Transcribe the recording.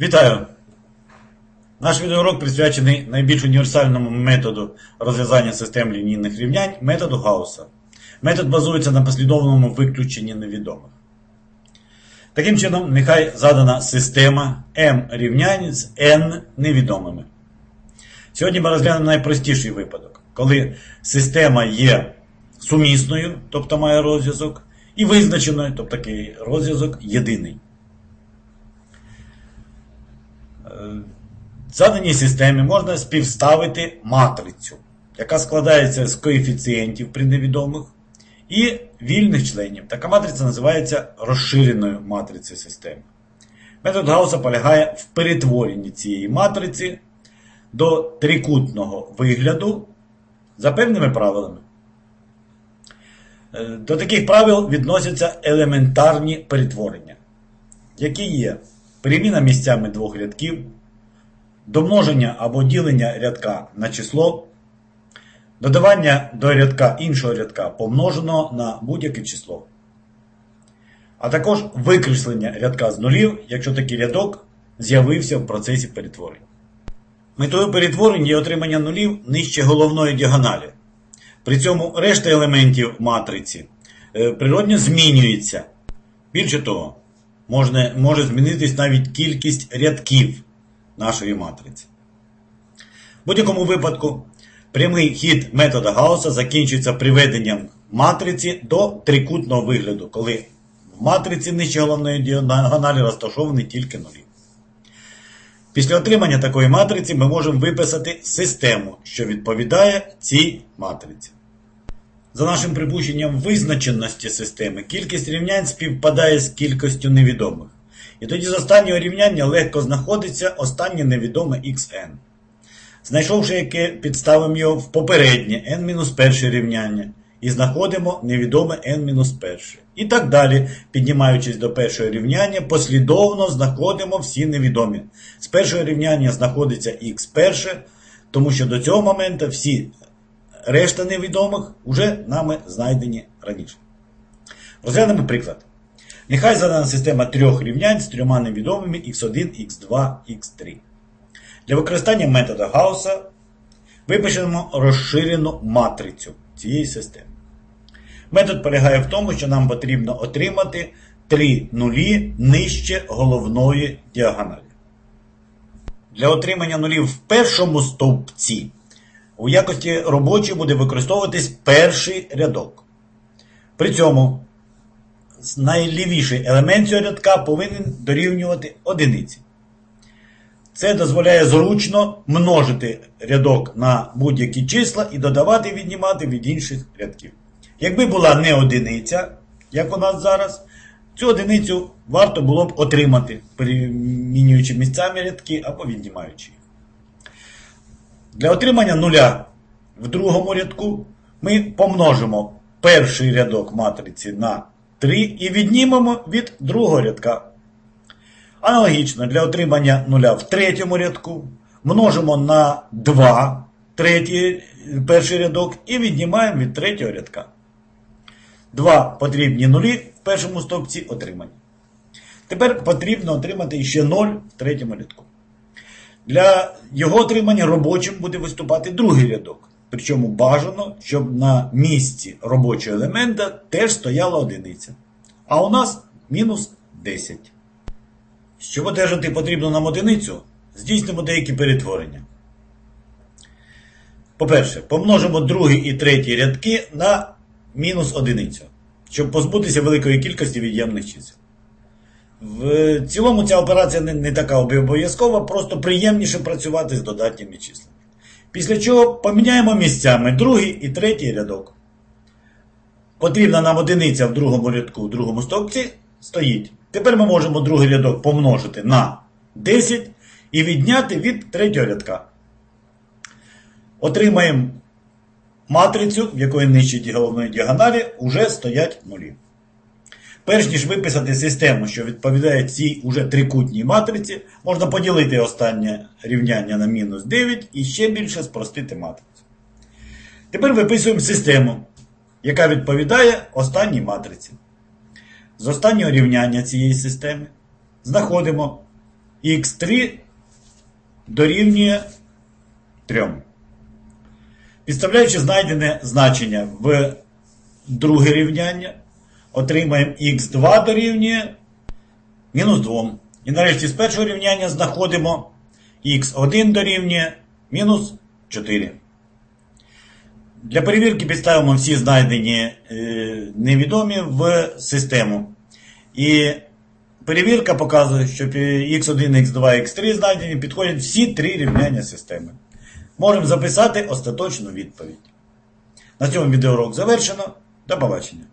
Вітаю! Наш відеоурок присвячений найбільш універсальному методу розв'язання систем лінійних рівнянь методу Гаусса. Метод базується на послідовному виключенні невідомих. Таким чином, нехай задана система m рівнянь з n невідомими. Сьогодні ми розглянемо найпростіший випадок, коли система є сумісною, тобто має розв'язок, і визначеною, тобто такий розв'язок єдиний. В заданій системі можна співставити матрицю, яка складається з коефіцієнтів при невідомих і вільних членів. Така матриця називається розширеною матрицею системи. Метод Гаусса полягає в перетворенні цієї матриці до трикутного вигляду за певними правилами. Е, До таких правил відносяться елементарні перетворення, які є переміна місцями двох рядків, домноження або ділення рядка на число, додавання до рядка іншого рядка помноженого на будь-яке число, а також викреслення рядка з нулів, якщо такий рядок з'явився в процесі перетворення. Метою перетворення є отримання нулів нижче головної діагоналі. При цьому решта елементів матриці е, природньо змінюється. Більше того, можна, може змінитись навіть кількість рядків нашої матриці. В будь-якому випадку, прямий хід метода Гаусса закінчується приведенням матриці до трикутного вигляду, коли в матриці нижче головної діагоналі розташовані тільки нулі. Після отримання такої матриці ми можемо виписати систему, що відповідає цій матриці. За нашим припущенням визначеності системи, кількість рівнянь співпадає з кількістю невідомих. І тоді з останнього рівняння легко знаходиться останнє невідоме xn. Знайшовши яке, підставимо його в попереднє n-1 рівняння і знаходимо невідоме n-1. І так далі, піднімаючись до першого рівняння, послідовно знаходимо всі невідомі. З першого рівняння знаходиться x перше, тому що до цього моменту всі решта невідомих вже нами знайдені раніше. Розглянемо приклад. Нехай задана система трьох рівнянь з трьома невідомими x1, x2, x3. Для використання метода Гаусса випишемо розширену матрицю цієї системи. Метод полягає в тому, що нам потрібно отримати три нулі нижче головної діагоналі. Для отримання нулів в першому стовпці у якості робочої буде використовуватись перший рядок. При цьому найлівіший елемент цього рядка повинен дорівнювати одиниці. Це дозволяє зручно множити рядок на будь-які числа і додавати віднімати від інших рядків. Якби була не одиниця, як у нас зараз, цю одиницю варто було б отримати, перемінюючи місцями рядки або віднімаючи їх. Для отримання нуля в другому рядку ми помножимо перший рядок матриці на 3 і віднімемо від другого рядка. Аналогічно для отримання нуля в третьому рядку множимо на 2 третій, перший рядок і віднімаємо від третього рядка. Два потрібні нулі в першому стовпці отримані. Тепер потрібно отримати ще 0 в третьому рядку. Для його отримання робочим буде виступати другий рядок. Причому бажано, щоб на місці робочого елемента теж стояла одиниця. А у нас мінус 10. Щоб одержати потрібну нам одиницю, здійснимо деякі перетворення. По-перше, помножимо другий і третій рядки на мінус одиницю, щоб позбутися великої кількості від'ємних чисел. В цілому ця операція не, не така обов'язкова, просто приємніше працювати з додатніми числами. Після чого поміняємо місцями другий і третій рядок. Потрібна нам одиниця в другому рядку, в другому стовпці стоїть. Тепер ми можемо другий рядок помножити на 10 і відняти від третього рядка. Отримаємо матрицю, в якої нижче головної діагоналі вже стоять нулі. Перш ніж виписати систему, що відповідає цій уже трикутній матриці, можна поділити останнє рівняння на мінус 9 і ще більше спростити матрицю. Тепер виписуємо систему, яка відповідає останній матриці. З останнього рівняння цієї системи знаходимо х3 дорівнює 3. Підставляючи знайдене значення в друге рівняння, отримаємо х2 дорівнює мінус 2. І нарешті з першого рівняння знаходимо х1 дорівнює мінус 4. Для перевірки підставимо всі знайдені е, невідомі в систему. І перевірка показує, що x1, x2, x3 знайдені підходять всі три рівняння системи. Можемо записати остаточну відповідь. На цьому відеоурок завершено. До побачення.